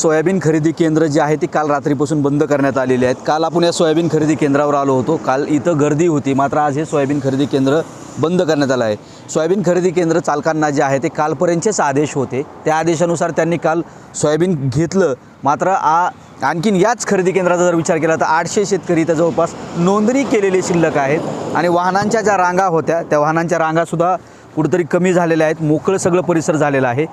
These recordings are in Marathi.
सोयाबीन खरेदी केंद्र जी आहे ती काल रात्रीपासून बंद करण्यात आलेली आहेत. काल आपण या सोयाबीन खरेदी केंद्रावर आलो होतो. काल इथं गर्दी होती. मात्र आज हे सोयाबीन खरेदी केंद्र बंद करण्यात आलं आहे. सोयाबीन खरेदी केंद्र चालकांना जे आहे ते कालपर्यंतचेच आदेश होते. त्या आदेशानुसार त्यांनी काल सोयाबीन घेतलं. मात्र आ आणखीन याच खरेदी केंद्राचा जर विचार केला तर आठशे शेतकरी इथं जवळपास नोंदणी केलेले शिल्लक आहेत. आणि वाहनांच्या ज्या रांगा होत्या त्या वाहनांच्या रांगासुद्धा कुठंतरी कमी झालेल्या आहेत. मोकळं सगळं परिसर झालेला आहे.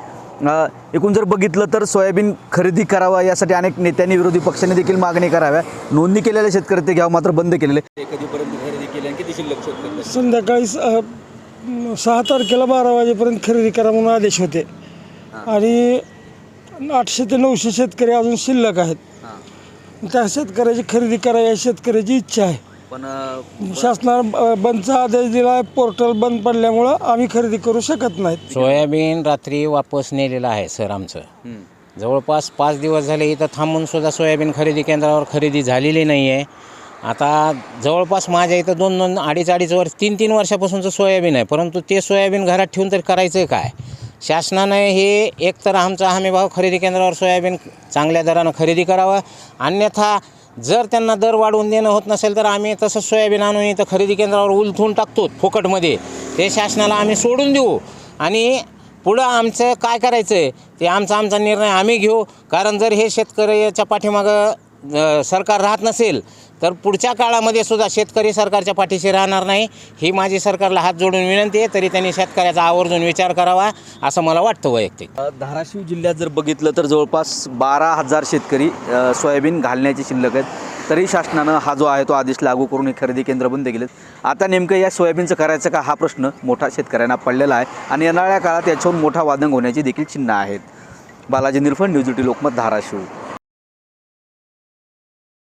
एकूण जर बघितलं तर सोयाबीन खरेदी करावा यासाठी अनेक नेत्यांनी विरोधी पक्षांनी देखील मागणी कराव्या. नोंदणी केलेले शेतकरी ते घ्यावं मात्र बंद केलेले. कधीपर्यंत खरेदी केली आणि किती शिल्लक शेतकरी संध्याकाळी सहा तारखेला बारा वाजेपर्यंत खरेदी करा म्हणून आदेश होते. आणि आठशे ते नऊशे शेतकरी अजून शिल्लक आहेत. त्या शेतकऱ्याची खरेदी करा या शेतकऱ्याची इच्छा आहे. पण शासनानं अ, बंदचा आदेश दिला आहे पोर्टल बंद पडल्यामुळं आम्ही खरेदी करू शकत नाहीत. सोयाबीन रात्री वापस नेलेलं आहे सर आमचं. हं. जवळपास पाच दिवस झाले इथं थांबून सुद्धा सोयाबीन खरेदी केंद्रावर खरेदी झालेली नाही आहे आता जवळपास माझ्या इथं दोन दोन अडीच अडीच वर्ष तीन तीन वर्षापासूनचं सोयाबीन आहे परंतु ते सोयाबीन घरात ठेवून तरी करायचं काय? शासनानं हे एकतर आमचा हमीभाव खरेदी केंद्रावर सोयाबीन चांगल्या दरानं खरेदी करावं अन्यथा जर त्यांना दर वाढवून देणं होत नसेल तर आम्ही तसं सोयाबीन आणून इथं खरेदी केंद्रावर उलथून टाकतो फुकटमध्ये. ते शासनाला आम्ही सोडून देऊ. आणि पुढं आमचं काय करायचं आहे ते आमचा आमचा निर्णय आम्ही घेऊ. कारण जर हे शेतकऱ्याच्या पाठीमागं सरकार राहत नसेल तर पुढच्या काळामध्ये सुद्धा शेतकरी सरकारच्या पाठीशी राहणार नाही. ही माझी सरकारला हात जोडून विनंती आहे तरी त्यांनी शेतकऱ्याचा आवर्जून विचार करावा असं मला वाटतं वैयक्तिक. धाराशिव जिल्ह्यात जर बघितलं तर जवळपास बारा हजार शेतकरी सोयाबीन घालण्याची शिल्लक आहेत. तरी शासनानं हा जो आहे तो आदेश लागू करून हे खरेदी केंद्र बंद केलेत. आता नेमकं या सोयाबीनचं करायचं का हा प्रश्न मोठा शेतकऱ्यांना पडलेला आहे आणि येणाऱ्या काळात याच्यावर मोठा वादंग होण्याची देखील चिन्ह आहेत. Balaji निरफण news eighteen Lokmat Dharashiv.